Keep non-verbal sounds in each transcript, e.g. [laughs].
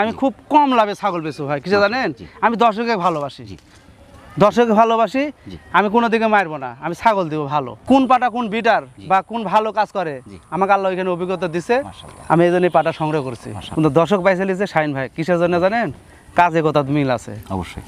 আমি খুব কম লাভে ছাগল বেশি ভাই কিছু জানেন? আমি দর্শকে ভালোবাসি। দর্শকে ভালোবাসি আমি কোনো দিকে মারবো না আমি ছাগল দিব ভালো। কোন পাটা কোন বিটার বা কোন ভালো কাজ করে। আমাকে আল্লাহ এখানে অভিজ্ঞতা দিছে আমি এই জন্য পাটা সংগ্রহ করছি। কিন্তু দর্শক পাইছে লিখছে শাইন ভাই কিসের জন্য জানেন? কাজে কথা মিল আছে। অবশ্যই।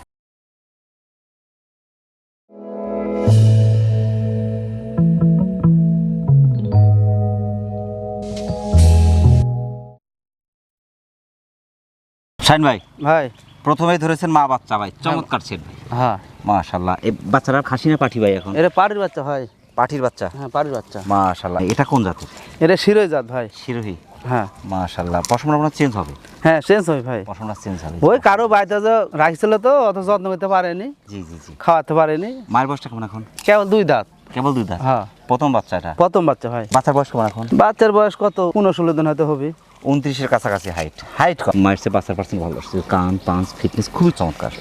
শাইন ভাই ভাই। প্রথমেই ধরেছেন মা বাচ্চা ভাই চমৎকার ছেট ভাই। হ্যাঁ। মাশাল্লাহ এই বাচ্চারা খাসি না পাঠি ভাই এখন? এটা পাড়ির বাচ্চা ভাই। পাঠির বাচ্চা? হ্যাঁ পাড়ির বাচ্চা। মাশাল্লাহ এটা কোন জাতের? এটা শিরোই জাত ভাই। শিরোহী? হ্যাঁ। মাশাল্লাহ পশমটা আপনার চেঞ্জ হবে। হ্যাঁ চেঞ্জ হয় ভাই। পশমটা চেঞ্জ হবে। ওই কারও বাড়িতে যে রাখছিল তো অত যত্ন করতে পারেনি। জি জি জি। খাওয়াতে পারেনি। মায়ের বয়সটা কেমন এখন? কেবল দুই দাঁত। কেবল দুই দাঁত? হ্যাঁ। প্রথম বাচ্চা এটা প্রথম বাচ্চা ভাই। বাচ্চার বয়স কেমন এখন? বাচ্চার বয়স কত? পনেরো ষোলো দিন হয়তো হবে। উনত্রিশের কাছাকাছি হাইট হাইট মায়ের চেয়ে বাচ্চার পার্সেন্ট ভালো আসছে কান পাঁচ ফিটনেস খুবই চমৎকার।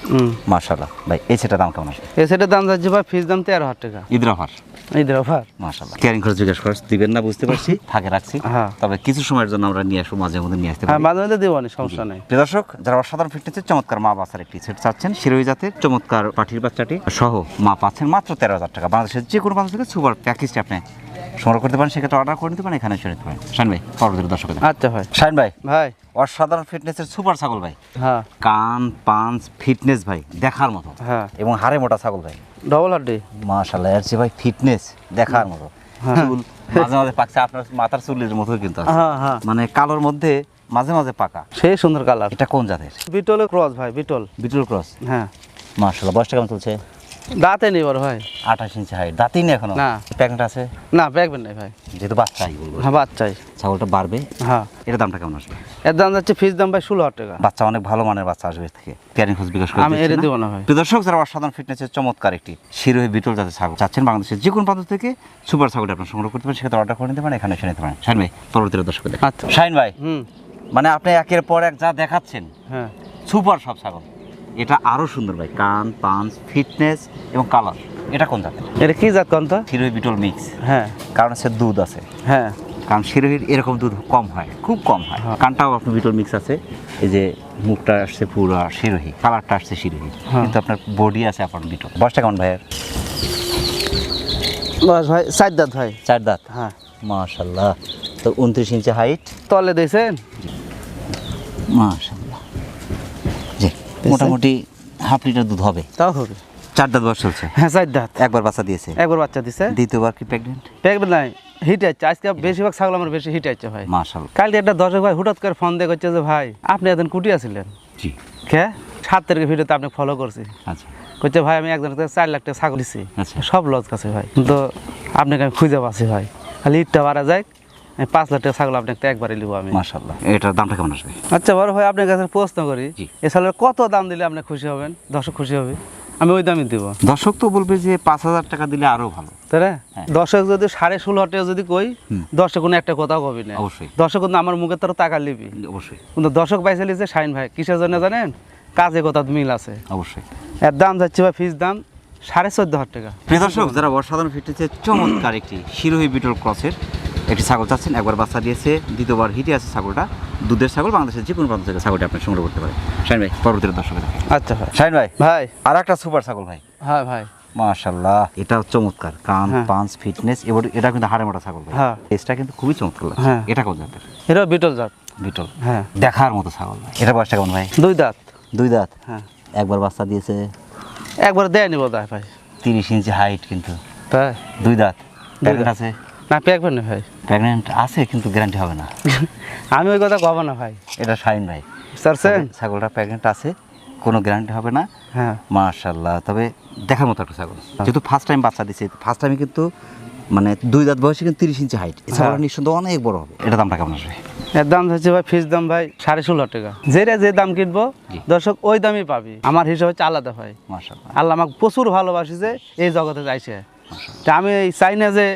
মার্শাল্লাহ ভাই এই সেটা দাম কেমন আসবে? এ সেটার দাম যাচ্ছে ভাই ফিস দাম তেরো হাজার টাকা। ঈদের অফার? ঈদের অফার? মার্শাল্লাহ ক্যারিং খরচ জিজ্ঞেস খরচ দিবেন না বুঝতে পারছি। [laughs] থাকে রাখছি। হ্যাঁ। তবে কিছু সময়ের জন্য আমরা নিয়ে আসব মাঝে মধ্যে নিয়ে আসতে হ্যাঁ পারি। মাঝে মাঝে দেবো না সমস্যা নেই। দর্শক যারা অসাধারণ ফিটনেসের চমৎকার মা বাচ্চার একটি সেট চাচ্ছেন শিরোই জাতের চমৎকার পাঠির বাচ্চাটি সহ মা পাচ্ছেন মাত্র তেরো হাজার টাকা। বাংলাদেশের যে কোনো বাংলাদেশ থেকে সুপার প্যাকেজটি আপনি সংগ্রহ করতে পারেন সেক্ষেত্রে অর্ডার করে নিতে পারেন এখানে এসে নিতে পারেন। শাইন ভাই পরবর্তী দর্শক আচ্ছা ভাই। শাইন ভাই ভাই। অসাধারণ ফিটনেসের সুপার ছাগল ভাই। হ্যাঁ। কান পাঞ্চ ফিটনেস ভাই দেখার মতো। হ্যাঁ। এবং হাড়ে মোটা ছাগল ভাই। ডবল হাড্ডি? মাশাল্লাহ এর ভাই ফিটনেস দেখার মতো। হ্যাঁ। চুল মাঝে মাঝে পাকছে আপনার মাথার চুলের মতো কিন্তু হ্যাঁ হ্যাঁ। মানে কালোর মধ্যে মাঝে মাঝে পাকা। সেই সুন্দর কালার। এটা কোন জাতের? বিটলে ক্রস ভাই বিটল। বিটল ক্রস হ্যাঁ। মাশাল্লাহ বয়সটা কেমন চলছে? দাঁতে নেই বড় ভাই। আঠাশ ইঞ্চি হাইট দাঁতই নেই এখনও? না। প্যাকেট আছে? না প্যাকবেন নাই ভাই। যেহেতু বাচ্চাই হ্যাঁ বাচ্চাই। ছাগলটা বাড়বে? হ্যাঁ। এর দামটা কেমন আসবে? এর দাম যাচ্ছে ফিস দাম ভাই ষোলো হাজার টাকা। বাচ্চা অনেক ভালো মানের বাচ্চা আসবে থেকে। ক্যারিং খোঁজ বিকাশ আমি না? দেবো না ভাই। দর্শক যারা অসাধারণ ফিটনেসের চমৎকার একটি শিরোহী বিটল জাতের ছাগল চাচ্ছেন বাংলাদেশের যে কোনো প্রান্ত থেকে সুপার ছাগলটা আপনার সংগ্রহ করতে পারেন সেক্ষেত্রে অর্ডার করে নিতে পারেন এখানে এসে নিতে পারেন। শাইন ভাই পরবর্তী দর্শক আচ্ছা। শাইন ভাই হুম। মানে আপনি একের পর এক যা দেখাচ্ছেন হ্যাঁ। সুপার সব ছাগল। এটা আরও সুন্দর ভাই কান পাঞ্চ ফিটনেস এবং কালার। এটা কোন জাতের? এটা কি জাত কোন তো শিরোহী বিটল মিক্স। হ্যাঁ। কারণ হচ্ছে দুধ আছে। হ্যাঁ। কারণ শিরোহির এরকম দুধ কম হয় খুব কম হয়। হ্যাঁ। কানটাও আপনার বিটল মিক্স আছে। এই যে মুখটা আসছে পুরো শিরোহি কালারটা আসছে শিরোহি। হ্যাঁ। কিন্তু আপনার বডি আছে আপনার বিটল। বয়সটা কেমন ভাইয়ের? বস ভাই চার দাঁত ভাই। চার দাঁত? হ্যাঁ। মাশাল্লাহ। তো উনত্রিশ ইঞ্চি হাইট তলে দিয়েছেন? মাশাল্লাহ। মোটামুটি হাফ লিটার দুধ হবে। তাও হবে। চার দাঁত বয়স চলছে। হ্যাঁ চার দাঁত। একবার বাচ্চা দিয়েছে। একবার বাচ্চা দিছে। দ্বিতীয়বার কি প্রেগনেন্ট প্যাকবেন নাই হিট আছে। আজকে বেশিরভাগ ছাগল আমার বেশি হিট আছে ভাই। মাশাল্লাহ কালকে একটা দশক ভাই হুঠাৎ করে ফোন দিয়ে করছে যে ভাই আপনি একদিন কুটি আছিলেন? জি। কে? সাত তারিখের ভিডিওতে আপনি ফলো করছি। আচ্ছা। করছে ভাই আমি একজনের কাছে চার লাখ টাকা ছাগল দিছি। আচ্ছা। সব লজ কাছে ভাই। কিন্তু আপনাকে আমি খুঁজে পাচ্ছি ভাই। খালি ইটটা বাড়া যায় পাঁচ লাখ টাকা ছাগল আপনাকে একবারই নিবো আমি। এটার দামটা কেমন আসবে? আচ্ছা বড় ভাই আপনার কাছে প্রশ্ন করি এ কত দাম দিলে আপনি খুশি হবেন? দর্শক খুশি হবে? আমি ওই দামই দিব। দর্শক তো বলবে যে পাঁচ হাজার টাকা দিলে আরও ভালো। তাই না হ্যাঁ। দর্শক যদি সাড়ে ষোলো টাকা যদি কই দর্শক কোনো একটা কথাও কবি না। অবশ্যই। দর্শক কিন্তু আমার মুখে তার টাকা লিবি অবশ্যই। কিন্তু দর্শক পাইছে লিখছে শাইন ভাই কিসের জন্য জানেন? কাজে কথা মিল আছে। অবশ্যই। এর দাম যাচ্ছে ভাই ফিস দাম সাড়ে চোদ্দ হাজার টাকা। প্রিয় দর্শক যারা অসাধারণ ফিটনেসের চমৎকার একটি শিরোহী বিটল ক্রসের একটি ছাগল চাচ্ছেন একবার বাচ্চা দিয়েছে দ্বিতীয়বার হিটে আছে ছাগলটা। দুধের ছাগল বাংলাদেশের যে কোনো প্রান্ত থেকে ছাগলটা আপনি সংগ্রহ করতে পারেন। শাইন ভাই পরবর্তী দর্শক আচ্ছা ভাই। শাইন ভাই ভাই। আর একটা সুপার ছাগল ভাই। হ্যাঁ ভাই। মাশাল্লাহ এটা চমৎকার। কান হ্যাঁ। পাঞ্চ ফিটনেস এবার এটা কিন্তু হাড়ে মোটা ছাগল ভাই। হ্যাঁ। টেস্টটা কিন্তু খুবই চমৎকার হ্যাঁ। এটা কোন জাতের? এটা বিটল জাত। বিটল। হ্যাঁ। দেখার মতো ছাগল ভাই। এটা বয়সটা কেমন ভাই? দুই দাঁত। দুই দাঁত? হ্যাঁ। একবার বাচ্চা দিয়েছে। একবার দেয় নিব দায় ভাই। তিরিশ ইঞ্চি হাইট কিন্তু। তাই? দুই দাঁত। আছে? না না ভাই। প্রেগনেন্ট আছে কিন্তু গ্যারান্টি হবে না। [laughs] আমি ওই কথা কব না ভাই। এটা শাইন ভাই। স্যারছেন ছাগলটা প্রেগনেন্ট আছে কোনো গ্যারান্টি হবে না। হ্যাঁ। মাশাল্লাহ তবে দেখার মতো একটা ছাগল। যেহেতু ফার্স্ট টাইম বাচ্চা দিছে ফার্স্ট টাইমে কিন্তু মানে দুই দাঁত বয়সে কিন্তু তিরিশ ইঞ্চি হাইট ছাগলটা হ্যাঁ। নিঃসন্দেহ অনেক বড় হবে। এটা দামটা কেমন আসবে? এর দাম হচ্ছে ভাই ফিস দাম ভাই সাড়ে ষোলো টাকা। যেটা যে দাম কিনবো দর্শক ওই দামই পাবি। আমার হিসাব হচ্ছে আলাদা ভাই। মাশাল্লাহ আল্লাহ আমাকে প্রচুর ভালোবাসি যে এই জগতে যাইছে। আমি চাই না যে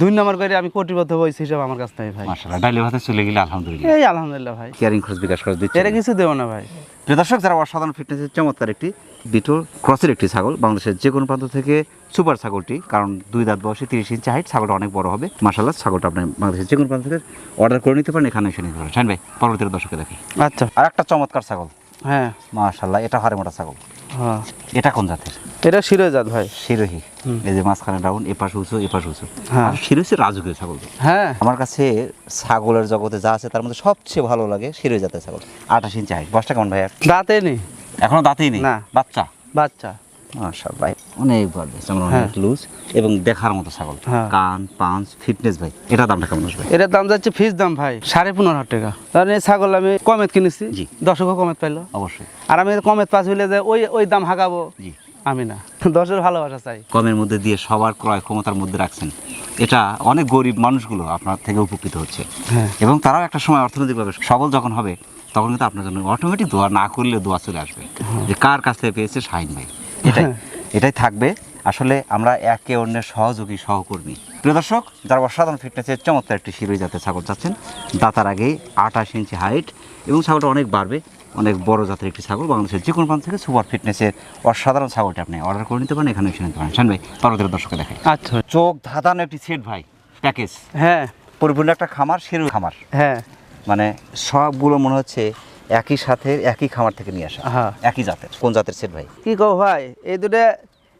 দুই নম্বর করে আমি কোটিপতি হয়েছি হিসাব আমার কাছ থেকে ভাই। মাশাআল্লাহ ডাইলে ভাতে চলে গেলে আলহামদুলিল্লাহ। এই আলহামদুলিল্লাহ ভাই। কেয়ারিং খরচ বিকাশ খরচ দিচ্ছে এটা কিছু দেবো না ভাই। প্রিয় দর্শক যারা অসাধারণ ফিটনেসের চমৎকার একটি বিটল ক্রসের একটি ছাগল বাংলাদেশের যে কোনো প্রান্ত থেকে সুপার ছাগলটি কারণ দুই দাঁত বয়সে তিরিশ ইঞ্চি হাইট ছাগলটা অনেক বড় হবে। মাসাল্লাহ ছাগলটা আপনি বাংলাদেশের যে কোনো প্রান্ত থেকে অর্ডার করে নিতে পারেন এখানে এসে নিতে পারেন। শাইন ভাই পরবর্তী দর্শকে দেখি আচ্ছা। আর একটা চমৎকার ছাগল। হ্যাঁ। মাশাল্লাহ এটা হারে মোটা ছাগল। এটা কোন জাতের? এটা শিরোজাত ভাই। শিরোহী। এই যে মাঝখানে ডাউন এপাশ উঁচু এপাশ উঁচু। হ্যাঁ। শিরোহী রাজকীয় ছাগল হ্যাঁ। আমার কাছে ছাগলের জগতে যা আছে তার মধ্যে সবচেয়ে ভালো লাগে শিরোহী জাতের ছাগল। আঠাশ ইঞ্চি হাইট। বসটা কেমন ভাই দাঁতে নেই। এখনও দাঁতেই নেই? না। বাচ্চা? বাচ্চা। ভাই অনেক বড় বেশ হ্যাঁ। অনেক লুজ এবং দেখার মতো ছাগল। হ্যাঁ। কান পাঁচ ফিটনেস ভাই এটা দামটা কেমন আসবে? এটার দাম যাচ্ছে দাম ভাই সাড়ে পনেরো হাজার টাকা। কারণ এই ছাগল আমি কিনেছি জি। পাইলো। অবশ্যই। আর আমি হইলে যে ওই ওই দাম হাঁকাবো জি। আমি না। দশের ভালোবাসা চাই। কমের মধ্যে দিয়ে সবার ক্রয় ক্ষমতার মধ্যে রাখছেন। এটা অনেক গরিব মানুষগুলো আপনার থেকে উপকৃত হচ্ছে। হ্যাঁ। এবং তারাও একটা সময় অর্থনৈতিকভাবে সবল যখন হবে তখন কিন্তু আপনার জন্য অটোমেটিক দোয়া না করলে দোয়া চলে আসবে। যে কার কাছ থেকে পেয়েছে শাহিন ভাই? এটাই হ্যাঁ। এটাই থাকবে। আসলে আমরা একে অন্যের সহযোগী সহকর্মী। প্রিয় দর্শক যারা অসাধারণ ফিটনেসের চমৎকার একটি শিরোই জাতের ছাগল চাচ্ছেন দাতার আগেই আঠাশ ইঞ্চি হাইট এবং ছাগলটা অনেক বাড়বে অনেক বড় জাতের একটি ছাগল বাংলাদেশের যে কোনো প্রান্ত থেকে সুপার ফিটনেসের অসাধারণ ছাগলটা আপনি অর্ডার করে নিতে পারেন এখানে এসে নিতে পারেন। শান ভাই পরবর্তী দর্শকে দেখেন আচ্ছা। চোখ ধাঁধানো একটি সেট ভাই প্যাকেজ হ্যাঁ। পরিপূর্ণ একটা খামার শিরোই খামার। হ্যাঁ। মানে সবগুলো মনে হচ্ছে একই সাথে একই খামার থেকে নিয়ে আসা। হ্যাঁ। একই জাতের। কোন জাতের সেট ভাই? কি কো ভাই এই দুটো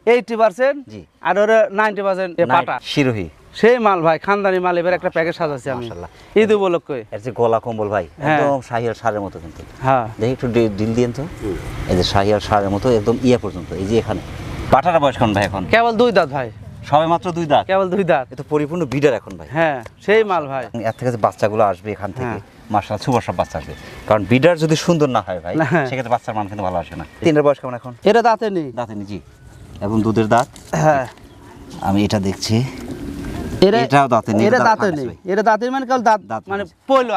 এইটি পার্সেন্ট জি। আর ওর নাইনটি পার্সেন্ট পাটা। শিরোহী। সেই মাল ভাই খানদানি মাল এবার একটা প্যাকেজ সাজাচ্ছি আমি। ঈদ উপলক্ষে। এর যে গলা কম্বল ভাই হ্যাঁ। একদম শাহিয়াল সারের মতো কিন্তু। হ্যাঁ। দেখি একটু ডি- ডিল দিন তো। এই যে শাহিয়াল সারের মতো একদম ইয়ে পর্যন্ত এই যে এখানে। পাটাটা বয়স কোন ভাই এখন? কেবল দুই দাঁত ভাই। সবে মাত্র দুই দাঁত? কেবল দুই দাঁত। এ পরিপূর্ণ বিডার এখন ভাই। হ্যাঁ সেই মাল ভাই। এর থেকে যে বাচ্চাগুলো আসবে এখান থেকে হ্যাঁ। মার্শাল সুপার সব বাচ্চা আসবে। কারণ বিডার যদি সুন্দর না হয় ভাই না। সেক্ষেত্রে বাচ্চার মান কিন্তু ভালো আসে না। তিনের বয়স কেমন এখন? এটা দাঁতে নেই। দাঁতে নেই জি। এবং দুধের দাঁত। হ্যাঁ। আমি এটা দেখছি। এরা এটাও দাঁতে নেই, এটা এটা দাঁতে নেই। এটা দাঁতে মানে কাল দাঁত দাঁত মানে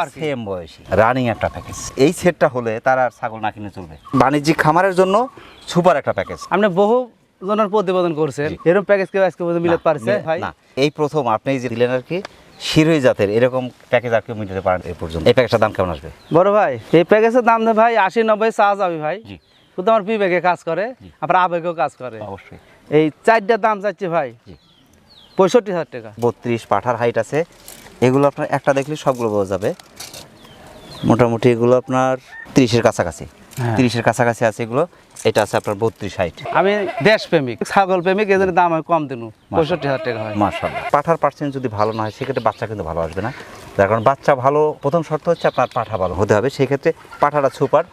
আর কি। সেম বয়সী। রানিং একটা প্যাকেজ এই সেটটা হলে তার আর ছাগল না কিনে চলবে। বাণিজ্যিক খামারের জন্য সুপার একটা প্যাকেজ আপনি বহু জনের প্রতিবেদন করছেন। এরকম প্যাকেজ কেউ আজকে পর্যন্ত মিলাতে পারছে? ভাই? না। এই প্রথম আপনি যে দিলেন আর কি শিরোই জাতের এরকম প্যাকেজ আর কেউ মিটাতে পারেন এই পর্যন্ত। এই প্যাকেজটার দাম কেমন আসবে? বড় ভাই এই প্যাকেজের দাম ভাই আশি নব্বই চা যাবে ভাই। শুধু আমার বিবেকে কাজ করে আবার আবেগেও কাজ করে। অবশ্যই। এই চারটার দাম চাচ্ছে ভাই। পঁয়ষট্টি হাজার টাকা। বত্রিশ পাঠার হাইট আছে। এগুলো আপনার একটা দেখলে সবগুলো বোঝা যাবে। মোটামুটি এগুলো আপনার তিরিশের কাছাকাছি। হ্যাঁ। তিরিশের কাছাকাছি আছে এগুলো। এটা আছে আপনার বত্রিশ হাইট। আমি দেশ প্রেমিক ছাগল প্রেমিক এদের দাম আমি কম দিনু। পঁয়ষট্টি হাজার টাকা হয়। মাশাআল্লাহ। পাঠার পার্সেন্ট যদি ভালো না হয় সেক্ষেত্রে বাচ্চা কিন্তু ভালো আসবে না। যার কারণ বাচ্চা ভালো প্রথম শর্ত হচ্ছে আপনার পাঠা ভালো হতে হবে। সেই ক্ষেত্রে পাঠাটা সুপার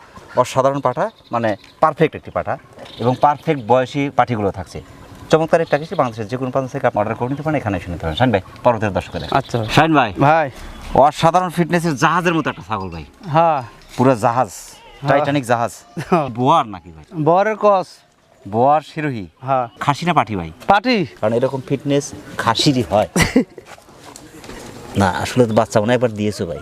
অসাধারণ পাঠা মানে পারফেক্ট একটি পাঠা। এবং পারফেক্ট বয়সী পাঠিগুলো থাকছে। চমৎকার একটা কিছু বাংলাদেশের যে কোনো প্রান্ত থেকে আপনি অর্ডার করে নিতে পারেন এখানে এসে নিতে পারেন। শাইন ভাই পরবর্তী দর্শকের আচ্ছা। শাইন ভাই ভাই। অসাধারণ ফিটনেসের জাহাজের মতো একটা ছাগল ভাই। হ্যাঁ। পুরো জাহাজ। টাইটানিক জাহাজ। [laughs] বোয়ার নাকি ভাই? বরের কস। বোয়ার শিরোহী। হ্যাঁ। খাসি না পাঠি ভাই? পাটি। কারণ এরকম ফিটনেস খাসিরই হয়। [laughs] না আসলে তো বাচ্চা মনে হয় একবার দিয়েছ ভাই।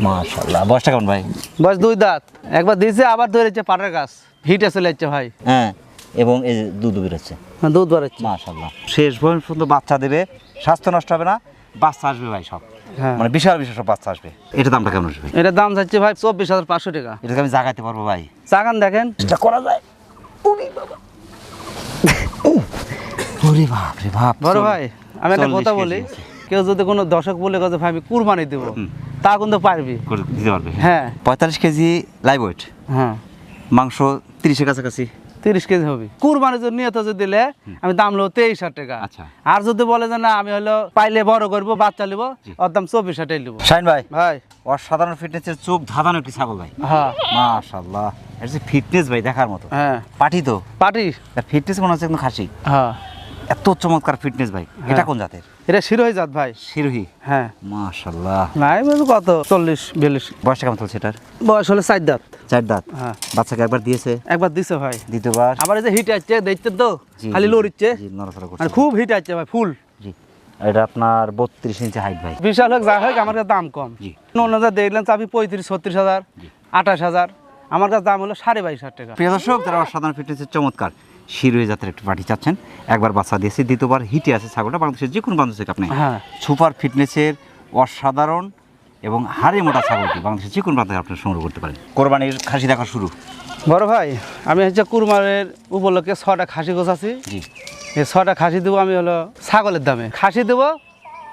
মাশাল্লাহ বয়সটা কেমন ভাই? বয়স দুই দাঁত। একবার দিয়েছে আবার ধরেছে পাটের গাছ। হিটে চলে যাচ্ছে ভাই। হ্যাঁ এবং এই যে দুধ বেরোচ্ছে। দুধ বেরোচ্ছে। মাশাল্লাহ শেষ পর্যন্ত বাচ্চা দেবে। স্বাস্থ্য নষ্ট হবে না। বাচ্চা আসবে ভাই সব। হ্যাঁ মানে বিশাল বিশাল সব বাচ্চা আসবে। এটা দামটা কেমন আসবে? এটার দাম যাচ্ছে ভাই চব্বিশ হাজার পাঁচশো টাকা। এটাকে আমি জাগাইতে পারব ভাই। জাগান দেখেন। এটা করা যায়। ওরে বাপ রে বাপ। বড় ভাই আমি একটা কথা বলি। কেউ যদি কোনো দর্শক বলে কথা ভাই আমি কুরবানি দেবো তা কিন্তু পারবি। দিতে পারবে। হ্যাঁ। পঁয়তাল্লিশ কেজি লাইভ ওয়েট হ্যাঁ। মাংস তিরিশের কাছাকাছি। তিরিশ কেজি হবে। কুরবানি যদি নিয়ত যদি দিলে আমি দাম নেব তেইশ হাজার টাকা। আচ্ছা। আর যদি বলে যে না আমি হলো পাইলে বড় করব বাচ্চা নেব ওর দাম চব্বিশ হাজার নেব। শাইন ভাই ভাই। অসাধারণ ফিটনেসের চোখ ধাঁধানো একটি ছাগল ভাই। হ্যাঁ। মাশাল্লাহ এটা যে ফিটনেস ভাই দেখার মতো। হ্যাঁ। পাটি তো? পাটি। ফিটনেস মনে হচ্ছে একদম খাসি? হ্যাঁ। এত চমৎকার ফিটনেস ভাই। এটা কোন জাতের? এটা শিরোহী জাত ভাই। শিরোহী? হ্যাঁ। মাশাল্লাহ নাই কত? চল্লিশ বিয়াল্লিশ। বয়সটা কেমন চলছে এটার? বয়স হলে চার দাঁত। চার দাঁত? হ্যাঁ। বাচ্চাকে একবার দিয়েছে? একবার দিছে ভাই। দ্বিতীয়বার? আবার এই যে হিট আসছে দেখতে তো? খালি লড়িচ্ছে। জি, নড়াচড়া করছে। খুব হিট আসছে ভাই ফুল। জি। এটা আপনার বত্রিশ ইঞ্চি হাইট ভাই। বিশাল হোক যা হোক আমার কাছে দাম কম। জি। অন্য যা দেখলেন চাবি পঁয়ত্রিশ ছত্রিশ হাজার আঠাশ হাজার। আমার কাছে দাম হলো সাড়ে বাইশ হাজার টাকা। প্রিয় দর্শক যারা অসাধারণ ফিটনেসের চমৎকার শিরোই জাতের একটি পাটি চাচ্ছেন। একবার বাচ্চা দিয়েছে দ্বিতীয়বার হিটে আছে ছাগলটা। বাংলাদেশের যে কোনো থেকে আপনি হ্যাঁ। সুপার ফিটনেসের অসাধারণ এবং হাড়ে মোটা ছাগলটি বাংলাদেশের যে কোনো প্রান্ত আপনি সংগ্রহ করতে পারেন। কোরবানির খাসি দেখা শুরু। বড় ভাই আমি হচ্ছে কুরমারের উপলক্ষে ছটা খাসি গোছাছি জি। এই ছটা খাসি দেবো আমি হলো ছাগলের দামে। খাসি দেবো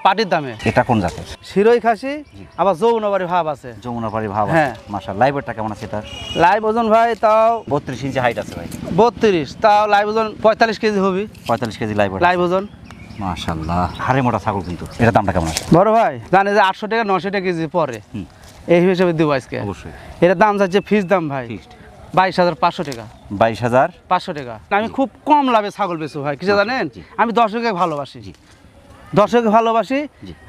পাটির দামে। এটা কোন জাতের? শিরোই খাসি আবার যৌনবাড়ি ভাব আছে। যমুনাপাড়ি ভাব হ্যাঁ। মাসা লাইভেরটা কেমন আছে এটার? লাইভ ওজন ভাই তাও বত্রিশ ইঞ্চি হাইট আছে ভাই। বত্রিশ তাও লাইভ ওজন পঁয়তাল্লিশ কেজি হবি। পঁয়তাল্লিশ কেজি লাইভ লাইভ ওজন। মাশাল্লাহ হারে মোটা ছাগল কিন্তু। এটা দামটা কেমন আছে বড় ভাই জানে যে আটশো টাকা নশো টাকা কেজি পরে। এই হিসেবে দিব আজকে। অবশ্যই। এটার দাম যাচ্ছে ফিক্স দাম ভাই। বাইশ হাজার পাঁচশো টাকা। বাইশ হাজার? পাঁচশো টাকা। আমি খুব কম লাভে ছাগল বেশি ভাই কিছু জানেন। আমি দর্শককে ভালোবাসি। জি। দর্শককে ভালোবাসি।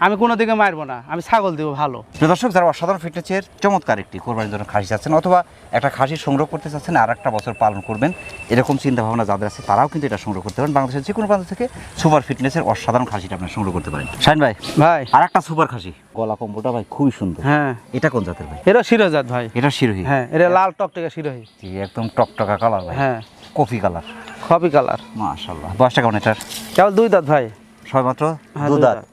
আমি কোনো দিকে মারবো না আমি ছাগল দিব ভালো। দর্শক যারা অসাধারণ ফিটনেসের চমৎকার একটি কোরবানির জন্য খাসি চাচ্ছেন অথবা একটা খাসি সংগ্রহ করতে চাচ্ছেন আর একটা বছর পালন করবেন এরকম চিন্তা ভাবনা যাদের আছে তারাও কিন্তু এটা সংগ্রহ করতে পারেন। বাংলাদেশের যে কোনো প্রান্ত থেকে সুপার ফিটনেসের অসাধারণ খাসিটা আপনি সংগ্রহ করতে পারেন। শাইন ভাই ভাই আর একটা সুপার খাসি। গলা কম্বলটা ভাই খুবই সুন্দর। হ্যাঁ। এটা কোন জাতের ভাই? এটা শিরোজাত ভাই। এটা শিরোহী হ্যাঁ এটা লাল টকটকে শিরোহি একদম টকটকা কালার ভাই। হ্যাঁ। কফি কালার খবি কালার মাশাল্লাহ বয়সটা কেমন এটার? কেবল দুই দাঁত ভাই। সবেমাত্র হ্যাঁ, দু দুই দাঁত দাঁত।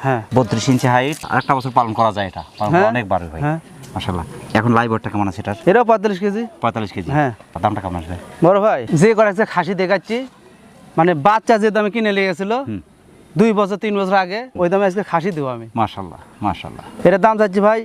হ্যাঁ। বত্রিশ ইঞ্চি হাইট আর একটা বছর পালন করা যায় এটা। হ্যাঁ। অনেক বারো ভাই। হ্যাঁ। মাশাল্লাহ এখন লাইভ ওয়েটটা কেমন আছে এটার? এটাও পঁয়তাল্লিশ কেজি। পঁয়তাল্লিশ কেজি। হ্যাঁ। দামটা কেমন আসবে? বড় ভাই যে করেছে খাসি দেখাচ্ছি। মানে বাচ্চা যে দামে কিনে লেগেছিল হুম। দুই বছর তিন বছর আগে ওই দামে আজকে খাসি দেবো আমি। মাশাল্লাহ মাশাল্লাহ এটার দাম চাচ্ছি ভাই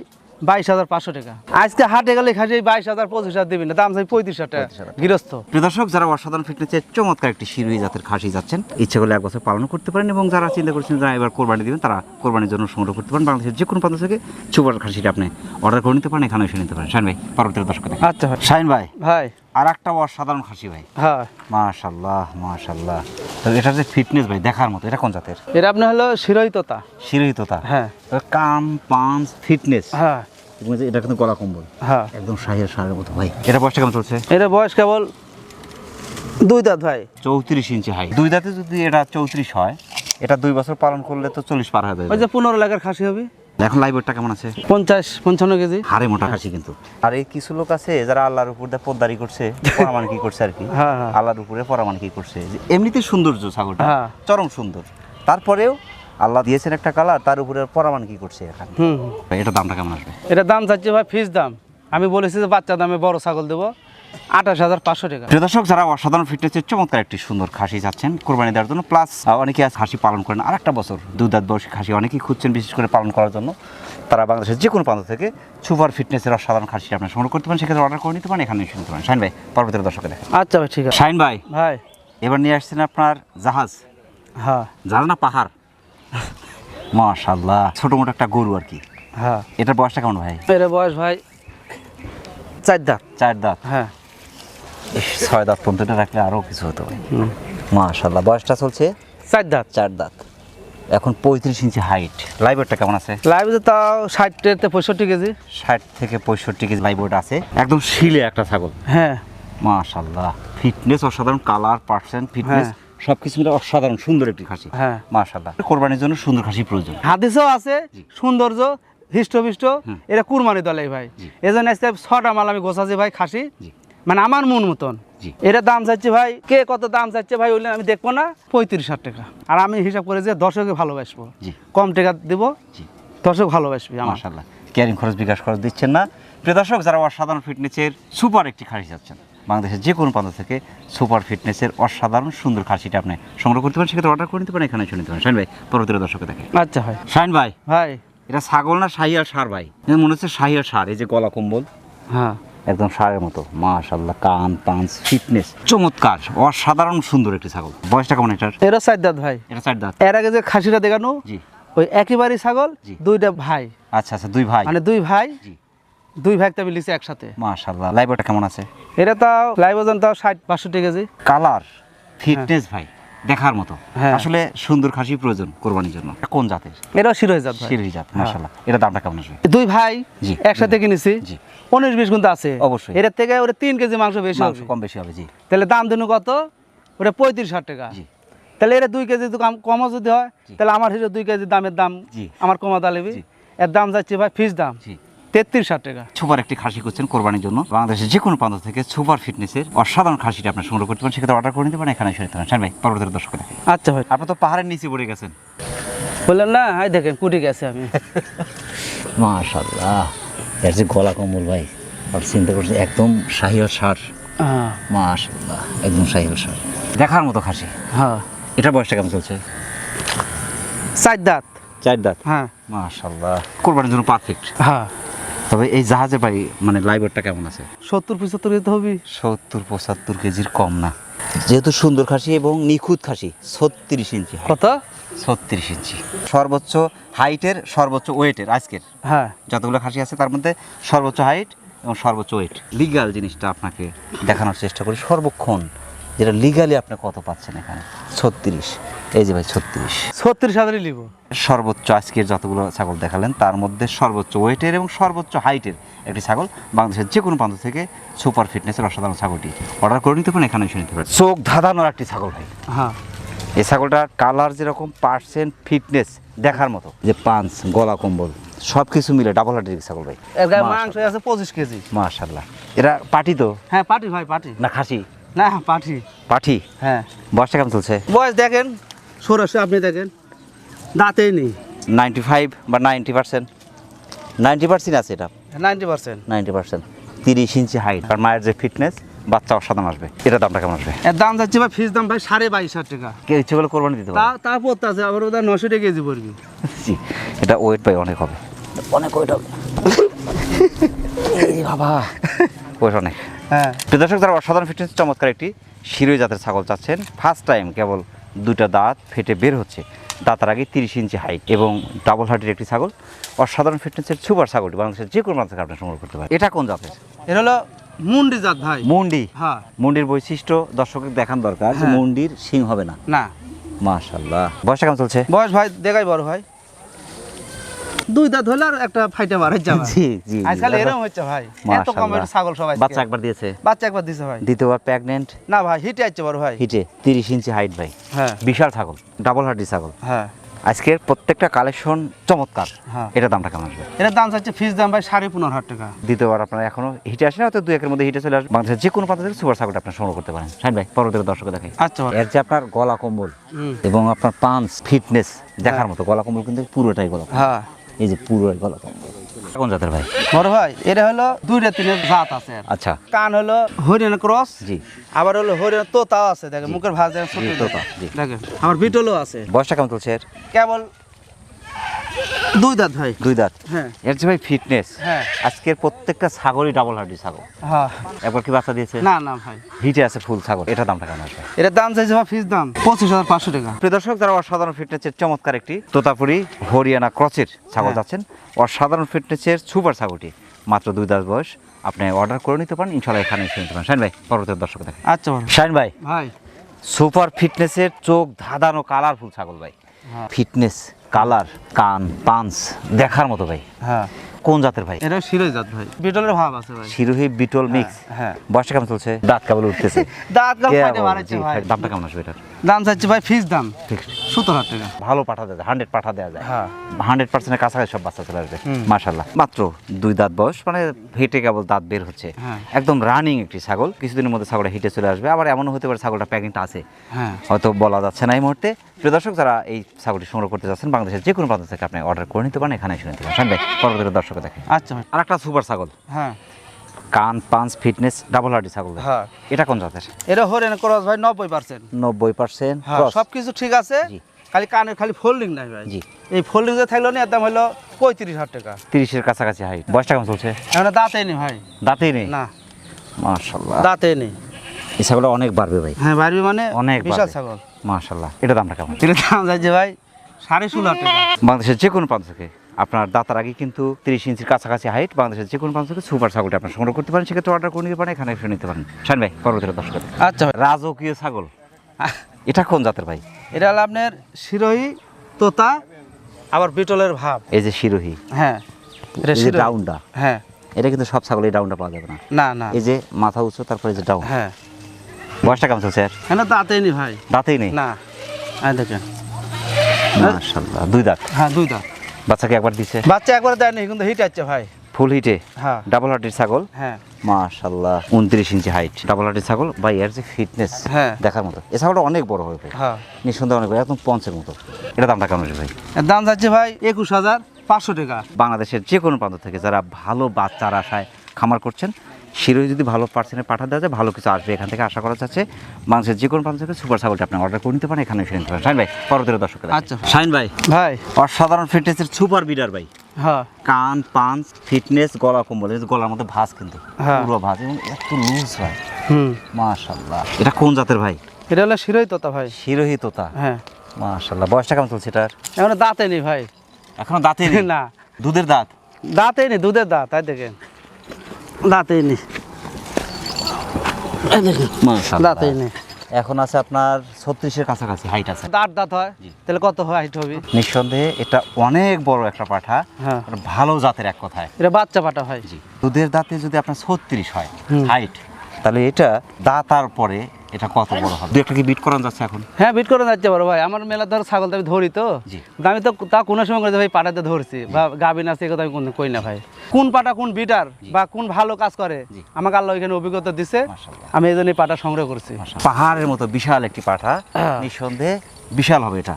বাইশ হাজার পাঁচশো টাকা। আজকে হাটে গেলে খাসি বাইশ হাজার পঁচিশ হাজার না দাম চাই পঁয়ত্রিশ হাজার টাকা। গৃহস্থ। প্রিয় যারা অসাধারণ ফিটনেসের চমৎকার একটি শিরুই জাতের খাসি যাচ্ছেন ইচ্ছে করলে এক বছর পালন করতে পারেন এবং যারা চিন্তা করছেন যারা এবার কোরবানি দিবেন তারা কোরবানির জন্য সংগ্রহ করতে পারেন। বাংলাদেশের যে কোনো প্রান্ত থেকে সুপার খাসিটা আপনি অর্ডার করে নিতে পারেন এখানে এসে নিতে পারেন। শাহিন ভাই পরবর্তী দর্শক আচ্ছা শাহিন ভাই ভাই। আর একটা অসাধারণ খাসি ভাই। হ্যাঁ। মাশাল্লাহ মাশাল্লাহ তো এটার যে ফিটনেস ভাই দেখার মতো এটা কোন জাতের? এটা আপনার হলো শিরোই তোতা শিরোই তোতা হ্যাঁ কাম পাঞ্চ ফিটনেস হ্যাঁ। এটা কিন্তু গলা কম্বল। হ্যাঁ। একদম শাহের সারের মতো ভাই। এটা বয়সটা কেমন চলছে? এটা বয়স কেবল দুই দাঁত ভাই। চৌত্রিশ ইঞ্চি হাই। দুই দাঁতে যদি এটা চৌত্রিশ হয় এটা দুই বছর পালন করলে তো চল্লিশ পার হয়ে ওই যে পনেরো লাখের খাসি হবে। এখন লাইভটা কেমন আছে? পঞ্চাশ পঞ্চান্ন কেজি। হাড়ে মোটা খাসি কিন্তু। আর এই কিছু লোক আছে যারা আল্লাহর উপর দিয়ে পদ্মারি করছে পরামান কি করছে আর কি? [laughs] হ্যাঁ হ্যাঁ। আল্লাহর উপরে পরামান কি করছে? এমনিতে সৌন্দর্য ছাগলটা হ্যাঁ। চরম সুন্দর। তারপরেও আল্লাহ দিয়েছেন একটা কালার তার উপরে পরামান কি করছে এখানে। এটা দামটা কেমন আসবে? এটা দাম চাচ্ছি ভাই ফিস দাম। আমি বলেছি যে বাচ্চা দামে বড় ছাগল দেবো। আঠাশ হাজার পাঁচশো টাকা। প্রিয় দর্শক যারা অসাধারণ ফিটনেসের চমৎকার একটি সুন্দর খাসি চাচ্ছেন কোরবানি দেওয়ার জন্য প্লাস অনেকে আজ খাসি পালন করেন আর একটা বছর। দুই দাঁত বয়সী খাসি অনেকেই খুঁজছেন বিশেষ করে পালন করার জন্য। তারা বাংলাদেশের যে কোনো প্রান্ত থেকে সুপার ফিটনেসের অসাধারণ খাসি আপনি সংগ্রহ করতে পারেন সেক্ষেত্রে অর্ডার করে নিতে পারেন এখানে এসে নিতে পারেন। শাইন ভাই পরবর্তী দর্শকে দেখেন আচ্ছা ভাই ঠিক আছে। শাইন ভাই ভাই। এবার নিয়ে আসছেন আপনার জাহাজ। হ্যাঁ। জাহাজ না পাহাড়। মাশাল্লাহ ছোটো মোটো একটা গরু আর কি। হ্যাঁ। এটার বয়সটা কেমন ভাই? এর বয়স ভাই চার দাঁত। চার দাঁত। হ্যাঁ। ছয় দাঁত পর্যন্ত এটা রাখলে আরও কিছু হতো হুম। মাশাল্লাহ বয়সটা চলছে? চার দাঁত। চার দাঁত। এখন পঁয়ত্রিশ ইঞ্চি হাইট লাইভেরটা কেমন আছে? লাইভে তাও ষাট থেকে পঁয়ষট্টি কেজি। ষাট থেকে পঁয়ষট্টি কেজি লাইভবোর্ড আছে। একদম শিলে একটা ছাগল। হ্যাঁ। মাশাল্লাহ ফিটনেস অসাধারণ কালার পার্সেন্ট ফিটনেস হ্যাঁ। সব কিছু মিলে অসাধারণ সুন্দর একটি খাসি। হ্যাঁ। মাশাল্লাহ কোরবানির জন্য সুন্দর খাসি প্রয়োজন। হাদিসও আছে সৌন্দর্য হৃষ্টপিষ্ট। এরা কুরবানি দলে ভাই। এজন্য আজকে ছটা মাল আমি গোছাছি ভাই খাসি। মানে আমার মন মতন। জি। এটা দাম চাচ্ছে ভাই কে কত দাম চাচ্ছে ভাই ওইলে আমি দেখব না পঁয়ত্রিশ হাজার টাকা। আর আমি হিসাব করে যে দর্শকে ভালোবাসবো জি। কম টাকা দেবো জি। দর্শক ভালোবাসবি আমার। মাশাল্লাহ ক্যারিং খরচ বিকাশ খরচ দিচ্ছেন না। প্রিয় দর্শক যারা অসাধারণ ফিটনেসের সুপার একটি খাসি যাচ্ছেন বাংলাদেশের যে কোনো প্রান্ত থেকে সুপার ফিটনেসের অসাধারণ সুন্দর খাসিটা আপনি সংগ্রহ করতে পারেন সেক্ষেত্রে অর্ডার করে নিতে পারেন এখানে এসে নিতে পারেন। শাইন ভাই পরবর্তী দর্শকে দেখে। আচ্ছা ভাই। শাইন ভাই ভাই। এটা ছাগল না শাহি আর সার ভাই? মনে হচ্ছে শাহি আর সার এই যে গলা কম্বল। হ্যাঁ। একদম সারের মতো। মাশাল্লাহ কান পাঞ্চ ফিটনেস। চমৎকার অসাধারণ সুন্দর একটি ছাগল। বয়সটা কেমন এটার? এরা চার দাঁত ভাই। এটা চার দাঁত। এর আগে যে খাসিটা দেখানো জি। ওই একেবারে ছাগল দুইটা ভাই। আচ্ছা আচ্ছা দুই ভাই। মানে দুই ভাই জি। দুই ভাই তো মিলিছে একসাথে। মাশাল্লাহ লাইভটা কেমন আছে? এটা তাও লাইভ ওজন তাও ষাট বাষট্টি কেজি। কালার ফিটনেস ভাই দেখার মতো। হ্যাঁ। আসলে সুন্দর খাসি প্রয়োজন কোরবানির জন্য। কোন জাতের? এটাও শিরোই জাত ভাই। শিরোহী জাত মাশাল্লাহ এটা দামটা কেমন আসবে? দুই ভাই জি। একসাথে কিনেছি। জি। উনিশ বিশ কিন্তু আছে। অবশ্যই। এটার থেকে ওটা তিন কেজি মাংস বেশি মাংস কম বেশি হবে জি। তাহলে দাম দিন কত? ওটা পঁয়ত্রিশ হাজার টাকা। জি। তাহলে এটা দুই কেজি কমও যদি হয় তাহলে আমার হিসেবে দুই কেজি দামের দাম জি। আমার কমা দালিবি। এর দাম যাচ্ছে ভাই ফিস দাম। জি। তেত্রিশ হাজার টাকা। সুপার একটি খাসি করছেন কোরবানির জন্য। বাংলাদেশের যে কোনো প্রান্ত থেকে সুপার ফিটনেসের অসাধারণ খাসিটা আপনি সংগ্রহ করতে পারেন। সেক্ষেত্রে অর্ডার করে নিতে পারেন এখানে এসে নিতে পারেন। ভাই পরবর্তী দর্শক দেখেন। আচ্ছা ভাই। আপনি তো পাহাড়ের নিচে পড়ে গেছেন। বললেন না হাই দেখেন কুটি গেছে আমি। [laughs] মাশাল্লাহ এর যে গলা কম্বল ভাই আর চিন্তা করছি একদম শাহিয়াল সার। হ্যাঁ। মাশাল্লাহ একদম শাহিয়াল সার। দেখার মতো খাসি। হ্যাঁ। এটা বয়সটা কেমন চলছে? চার দাঁত। চার দাঁত? হ্যাঁ। মাশাল্লাহ কোরবানির জন্য পারফেক্ট হ্যাঁ। তবে এই জাহাজের ভাই মানে লাইভারটা কেমন আছে? সত্তর পঁচাত্তর যেতে হবে সত্তর পঁচাত্তর কেজির কম না। যেহেতু সুন্দর খাসি এবং নিখুঁত খাসি ছত্রিশ ইঞ্চি কত? ছত্রিশ ইঞ্চি। সর্বোচ্চ হাইটের সর্বোচ্চ ওয়েটের আজকের। হ্যাঁ। যতগুলো খাসি আছে তার মধ্যে সর্বোচ্চ হাইট এবং সর্বোচ্চ ওয়েট। লিগাল জিনিসটা আপনাকে দেখানোর চেষ্টা করি। সর্বক্ষণ যেটা লিগালি আপনি কত পাচ্ছেন এখানে? ছত্রিশ। এই যে ভাই ছত্রিশ। ছত্রিশ হাজারই নিব সর্বোচ্চ আজকের যতগুলো ছাগল দেখালেন তার মধ্যে সর্বোচ্চ ওয়েটের এবং সর্বোচ্চ হাইটের একটি ছাগল বাংলাদেশের যে কোনো প্রান্ত থেকে সুপার ফিটনেসের অসাধারণ ছাগলটি অর্ডার করে নিতে পারেন এখানে এসে নিতে পারেন। চোখ ধাঁধানোর একটি ছাগল ভাই। হ্যাঁ। এই ছাগলটার কালার যেরকম পার্সেন্ট ফিটনেস দেখার মতো যে পাঞ্চ গলা কম্বল সব কিছু মিলে ডাবল হার্টের ছাগল ভাই। এর গায়ে মাংস আছে পঁচিশ কেজি। মাশাল্লাহ এরা পাটি তো? হ্যাঁ পাটি ভাই পাটি। না খাসি? না পাটি। পাঠি হ্যাঁ। বয়সটা কেমন চলছে? বয়স দেখেন সরাসরি আপনি দেখেন দাঁতেই নেই। নাইনটি ফাইভ বা নাইনটি পার্সেন্ট নাইনটি পার্সেন্ট আছে এটা। নাইনটি পার্সেন্ট নাইনটি পার্সেন্ট তিরিশ ইঞ্চি হাইট আর মায়ের যে ফিটনেস বাচ্চা অসাধারণ আসবে। এটা দামটা কেমন আসবে? এর দাম যাচ্ছে ভাই ফিস দাম ভাই সাড়ে বাইশ হাজার টাকা। কেউ ইচ্ছে করলে কোরবানি দিতে তা পারে তা পড়তে আছে আবার ওদের নশো টাকা কেজি পড়বি। জি এটা ওয়েট পাই অনেক হবে। অনেক ওয়েট হবে। এই বাবা। ওয়েট অনেক। হ্যাঁ। প্রিয় দর্শক যারা অসাধারণ ফিটনেস চমৎকার একটি শিরোই জাতের ছাগল চাচ্ছেন ফার্স্ট টাইম কেবল দুইটা দাঁত ফেটে বের হচ্ছে দাঁতার আগে তিরিশ ইঞ্চি হাইট এবং ডাবল হার্টের একটি ছাগল। অসাধারণ ফিটনেসের সুপার ছাগলটি বাংলাদেশের যে কোনো থেকে আপনি সংগ্রহ করতে পারেন। এটা কোন জাতের? এটা হলো মুন্ডি জাত ভাই। মুন্ডি? হ্যাঁ। মুন্ডির বৈশিষ্ট্য দেখান দরকার যে হ্যাঁ। মুন্ডির সিং হবে না। না। মাশাল্লাহ বয়সটা কেমন চলছে? বয়স ভাই দেখাই বড় ভাই। দুই দাঁত হলে আর একটা ফাইটে যাবে। জি জি আজকাল এরকম হচ্ছে ভাই। এত কমের। ছাগল সবাই বাচ্চা একবার দিয়েছে। বাচ্চা একবার দিছে ভাই। দ্বিতীয়বার প্রেগনেন্ট না ভাই হিটে আসছে বড় ভাই। হিটে তিরিশ ইঞ্চি হাইট ভাই। হ্যাঁ। বিশাল ছাগল ডাবল হার্ডি ছাগল। হ্যাঁ। আজকের প্রত্যেকটা কালেকশন চমৎকার। হ্যাঁ। এটা দামটা কেমন আসবে? এটার দাম চাচ্ছে ফিস দাম ভাই সাড়ে পনেরো হাজার টাকা। দ্বিতীয়বার আপনার এখনও হিটে আসে না হয়তো দুই একের মধ্যে হিটে চলে আসবে। বাংলাদেশের যে কোনো প্রান্ত থেকে সুপার সাগরটা আপনার সংগ্রহ করতে পারেন। হ্যাঁ ভাই পরবর্তী দর্শক দেখাই। আচ্ছা এর যে আপনার গলা কম্বল এবং আপনার পাঞ্চ ফিটনেস দেখার মতো গলা কম্বল কিন্তু পুরোটাই গলা হ্যাঁ। এই যে পুরোটাই গলা কম্বল। কোন জাতের ভাই? বড় ভাই এটা হলো দুইটা তিনের জাত আছে আচ্ছা। কান হলো হরিণ ক্রস জি। আবার হলো হরিণ তোতাও আছে দেখেন মুখের ভাজ দেখেন ছোট তোতা। দেখেন আবার বিটলও আছে। বয়সটা কেমন চলছে কেবল দুই দাঁত ভাই। দুই দাঁত। হ্যাঁ। এর যে ভাই ফিটনেস হ্যাঁ। আজকের প্রত্যেকটা ছাগলই ডাবল হার্ডি ছাগল। হ্যাঁ। একবার কি বাচ্চা দিয়েছে? না না ভাই। হিটে আছে ফুল ছাগল। এটা দামটা কেমন আসবে? এটার দাম চাইছে ভাই ফিস দাম পঁচিশ হাজার পাঁচশো টাকা। প্রিয় দর্শক যারা অসাধারণ ফিটনেসের চমৎকার একটি তোতাপুরি হরিয়ানা ক্রচের ছাগল হ্যাঁ। যাচ্ছেন অসাধারণ ফিটনেসের সুপার ছাগলটি। মাত্র দুই দাস বয়স। আপনি অর্ডার করে নিতে পারেন। ইনশাল্লাহ এখানে এসে নিতে পারেন। শাইন ভাই পরবর্তী দর্শক দেখেন আচ্ছা শাইন ভাই ভাই। সুপার ফিটনেসের চোখ ধাঁধানো কালারফুল ছাগল ভাই। ফিটনেস কালার কান পাঞ্চ দেখার মতো ভাই। হ্যাঁ। কোন জাতের ভাই? এটা শিরোহী জাত ভাই। বিটলের ভাব আছে ভাই। শিরোহী বিটল মিক্স হ্যাঁ বর্ষা কেমন চলছে? দাঁত কেবল উঠতেছে? [laughs] দাঁত গাল কে ফাটে বল? বাড়াচ্ছে জি, ভাই। দামটা কেমন আসবে এটার? দাম চাচ্ছি ভাই ফিস দাম। Fixed। সত্তর হাজার টাকা। ভালো পাঠা দেওয়া যায় হান্ড্রেড পাঠা দেওয়া যায়। হ্যাঁ। হান্ড্রেড পার্সেন্টের কাছাকাছি সব বাচ্চা চলে আসবে হুম। মাশাল্লাহ মাত্র দুই দাঁত বয়স মানে হেঁটে কেবল দাঁত বের হচ্ছে। হ্যাঁ। একদম রানিং একটি ছাগল কিছুদিনের মধ্যে ছাগলটা হিটে চলে আসবে। আবার এমনও হতে পারে ছাগলটা প্যাকিংটা আছে। হ্যাঁ। হয়তো বলা যাচ্ছে না এই মুহূর্তে। প্রিয় দর্শক যারা এই ছাগলটি সংগ্রহ করতে যাচ্ছেন বাংলাদেশের যে কোনো প্রান্ত থেকে আপনি অর্ডার করে নিতে পারেন। এখানে এসে নিতে পারেন। শান ভাই পরবর্তী দর্শক দেখে আচ্ছা আর একটা সুপার ছাগল। হ্যাঁ। কান পাঞ্চ ফিটনেস ডাবল হার্ডি ছাগল হ্যাঁ। এটা কোন জাতের? এটা হরিয়ানা ক্রস ভাই নব্বই পার্সেন্ট নব্বই পার্সেন্ট হ্যাঁ সব কিছু ঠিক আছে খালি কানের খালি ফোল্ডিং নাই ভাই। জি। এই ফোল্ডিং যে থাকল না দাম হলো পঁয়ত্রিশ হাজার টাকা। তিরিশের কাছাকাছি হাইট বয়সটা কেমন চলছে? এখন দাঁতে নেই ভাই। দাঁতেই নেই? না। মাশাল্লাহ দাঁতে নেই। এই ছাগলটা অনেক বাড়বে ভাই। হ্যাঁ বাড়বি মানে অনেক বিশাল ছাগল। মাশাল্লাহ এটা দামটা কেমন? এটার দাম যাচ্ছে ভাই সাড়ে ষোলো হাজার টাকা। বাংলাদেশের যে কোনো প্রান্ত থেকে। আপনার দাতার আগে কিন্তু তিরিশ ইঞ্চির কাছাকাছি হাইট বাংলাদেশের যে কোনো প্রান্ত থেকে সুপার ছাগলটা আপনার সংগ্রহ করতে পারেন। সেক্ষেত্রে অর্ডার করে নিতে পারেন এখানে এসে নিতে পারেন। শান ভাই পরবর্তী দর্শক আচ্ছা রাজকীয় ছাগল। এটা কোন জাতের ভাই? এটা হলো আপনার শিরোহি তোতা আবার বিটলের ভাব। এই যে শিরোহী। হ্যাঁ এটা। ডাউনটা। হ্যাঁ। এটা কিন্তু সব ছাগল এই ডাউনটা পাওয়া যাবে না। না না। এই যে মাথা উঁচু তারপরে যে ডাউন। হ্যাঁ। বয়সটা কেমন চলছে আর হ্যাঁ দাঁতে নেই ভাই। দাঁতেই নেই? না। হ্যাঁ দেখেন। দুই দাঁত। হ্যাঁ দুই দাঁত। বাচ্চাকে একবার দিছে। বাচ্চা একবার দেয়নি কিন্তু হিট আছে ভাই। ফুল হিটে হ্যাঁ। ডাবল হার্টের ছাগল? হ্যাঁ। মাশাল্লাহ উনত্রিশ ইঞ্চি হাইট ডাবল হার্টের ছাগল? বা এর যে ফিটনেস হ্যাঁ। দেখার মতো। এ ছাগলটা অনেক বড় হবে ভাই হ্যাঁ। নিঃসন্দেহ অনেক বড় একদম পঞ্চের মতো। এটা দামটা কেমন ভাই? এর দাম যাচ্ছে ভাই একুশ হাজার পাঁচশো টাকা। বাংলাদেশের যে কোনো প্রান্ত থেকে যারা ভালো বাচ্চার আশায় খামার করছেন শিরোই যদি ভালো পার্সেন্টে পাঠা দেওয়া যায় ভালো কিছু আসবে এখান থেকে আশা করা যাচ্ছে। বাংলাদেশের যে কোনো প্রান্ত থেকে সুপার ছাগলটা আপনি অর্ডার করে নিতে পারেন এখানে এসে নিতে পারেন। শাহিন ভাই পরবর্তী দর্শক আচ্ছা। শাহিন ভাই ভাই। অসাধারণ ফিটনেসের সুপার বিডার ভাই। হ্যাঁ। কান পাঞ্চ ফিটনেস গলা কম্বল এই যে গলার মধ্যে ভাঁজ কিন্তু। হ্যাঁ। পুরো ভাঁজ এবং এত লুজ ভাই। হুম। মাশাল্লাহ এটা কোন জাতের ভাই? এটা হলো শিরোই তোতা ভাই। শিরোহি তোতা। হ্যাঁ। মাশাল্লাহ বয়সটা কেমন চলছে এটার? এখন দাঁতে নেই ভাই। এখনও দাঁতে নেই? না। দুধের দাঁত? দাঁতে নেই দুধের দাঁত তাই দেখেন। দাঁতে নেই। দেখেন নেই। এখন আছে আপনার ছত্রিশের কাছাকাছি হাইট আছে। দাঁত দাঁত হয়। তাহলে কত হয় হাইট হবে? নিঃসন্দেহে এটা অনেক বড় একটা পাঠা হ্যাঁ। ভালো জাতের এক কথায়। এটা বাচ্চা পাঠা হয়। জি। দুধের দাঁতে যদি আপনার ছত্রিশ হয় হাইট তাহলে এটা দাঁতার পরে এটা কত বড় হবে? দু একটা কি বিট করানো যাচ্ছে এখন? হ্যাঁ বিট করে যাচ্ছে বড় ভাই। আমার মেলা ধর ছাগল আমি ধরি তো। আমি তো তা কোনো সময় করে ভাই পাটাতে ধরছি বা গাবিন আছে কথা আমি কোনো কই না ভাই। কোন পাটা কোন বিটার বা কোন ভালো কাজ করে আমাকে আল্লাহ এখানে অভিজ্ঞতা দিছে। আমি এই জন্যই পাটা সংগ্রহ করছি। পাহাড়ের মতো বিশাল একটি পাঠা হ্যাঁ। নিঃসন্দেহে বিশাল হবে এটা।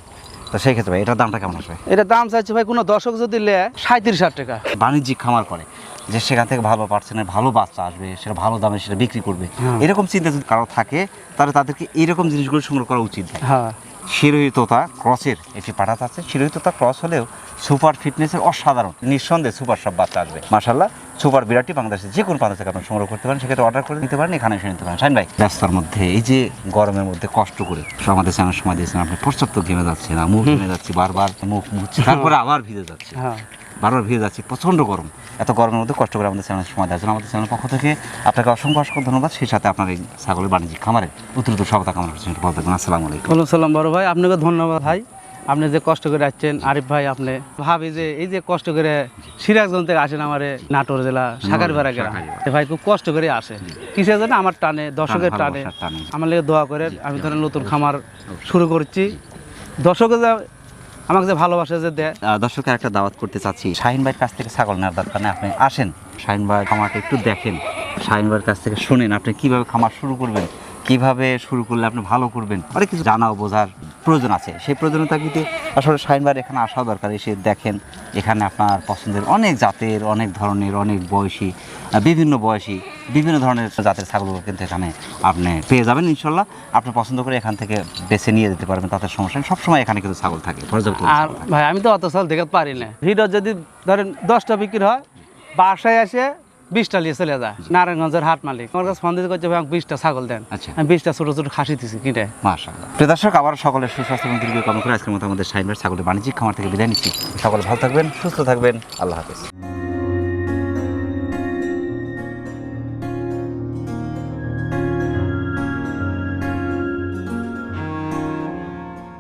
তো সেই ক্ষেত্রে ভাই এটার দামটা কেমন আসবে? এটা দাম চাইছে ভাই কোনো দর্শক যদি লে সাঁত্রিশ হাজার টাকা। বাণিজ্যিক খামার করে। যে সেখান থেকে ভালো পার্সেন্টের ভালো বাচ্চা আসবে সেটা ভালো দামে সেটা বিক্রি করবে। হ্যাঁ। এরকম চিন্তা যদি কারও থাকে তাহলে তাদেরকে এইরকম জিনিসগুলো সংগ্রহ করা উচিত হ্যাঁ। শিরোহী তোতা ক্রসের একটি পাঠাত আছে শিরোহী তোতা ক্রস হলেও সুপার ফিটনেসের অসাধারণ নিঃসন্দেহে সুপার সব বাচ্চা আসবে। মাশাল্লাহ সুপার বিরাটি বাংলাদেশের যে কোনো প্রান্ত থেকে আপনি সংগ্রহ করতে পারেন সেক্ষেত্রে অর্ডার করে নিতে পারেন এখানে এসে নিতে পারেন। শাইন ভাই ব্যস্ততার মধ্যে এই যে গরমের মধ্যে কষ্ট করে আমাদের চ্যানেল সময় দিয়েছেন আপনি পশ্চাত্য ঘেমে যাচ্ছে না মুখ ঘেমে যাচ্ছে বারবার মুখ মুছছে তারপরে আবার ভিজে যাচ্ছে। হ্যাঁ। বারবার ভিজে যাচ্ছে প্রচণ্ড গরম। এত গরমের মধ্যে কষ্ট করে আমাদের চ্যানেল সময় দেওয়ার জন্য আমাদের চ্যানেল পক্ষ থেকে আপনাকে অসংখ্য অসংখ্য ধন্যবাদ। সেই সাথে আপনার এই ছাগলের বাণিজ্যিক খামারে উত্তরোত্তর সফলতা কামনা করছেন ভালো থাকবেন। আসসালামু আলাইকুম। সালাম বড় ভাই আপনাকে ধন্যবাদ ভাই। আপনি যে কষ্ট করে আসছেন আরিফ ভাই আপনি ভাবি যে এই যে কষ্ট করে সিরাজগঞ্জ থেকে আসেন আমার নাটোর জেলা সাকারপাড়া গ্রাম। ভাই খুব কষ্ট করে আসে। কিসের জন্য? আমার টানে দর্শকের টানে। আমার লেগে দোয়া করে আমি ধরেন নতুন খামার শুরু করছি। দর্শকের আমাকে যে ভালোবাসে যে দেয়। দর্শক একটা দাওয়াত করতে চাচ্ছি। শাহিন ভাইয়ের কাছ থেকে ছাগল নেওয়ার দরকার নেই, আপনি আসেন। শাহিন ভাই খামারটা একটু দেখেন। শাহিন ভাইয়ের কাছ থেকে শোনেন, আপনি কীভাবে খামার শুরু করবেন। কীভাবে শুরু করলে আপনি ভালো করবেন? অনেক কিছু জানা বোঝার প্রয়োজন আছে। সেই প্রয়োজনীয় তাগিদে আসলে ভাইয়ের এখানে আসা দরকার। এসে দেখেন এখানে আপনার পছন্দের অনেক জাতের অনেক ধরনের অনেক বয়সী বিভিন্ন বয়সী বিভিন্ন ধরনের জাতের ছাগলগুলো কিন্তু এখানে আপনি পেয়ে যাবেন ইনশাল্লাহ। আপনি পছন্দ করে এখান থেকে বেছে নিয়ে যেতে পারবেন তাদের সমস্যা নেই। সবসময় এখানে কিন্তু ছাগল থাকে আর ভাই আমি তো অত সাল দেখতে পারি না। ভিডিও যদি ধরেন দশটা বিক্রি হয় বাসায় এসে বিশটা নিয়ে চলে যায়। নারায়ণগঞ্জের হাট মালিক। আমার কাছে ফোন দিতে করছে ভাই বিশটা ছাগল দেন। আচ্ছা। আমি বিশটা ছোট ছোট খাসি দিছি কিনে মাশাআল্লাহ। প্রিয় দর্শক আবার সকলের সুস্বাস্থ্য এবং দীর্ঘ কামনা করে আজকের মতো আমাদের সাইনবার ছাগলের বাণিজ্যিক খামার থেকে বিদায় নিচ্ছি। সকলে ভালো থাকবেন সুস্থ থাকবেন। আল্লাহ হাফেজ।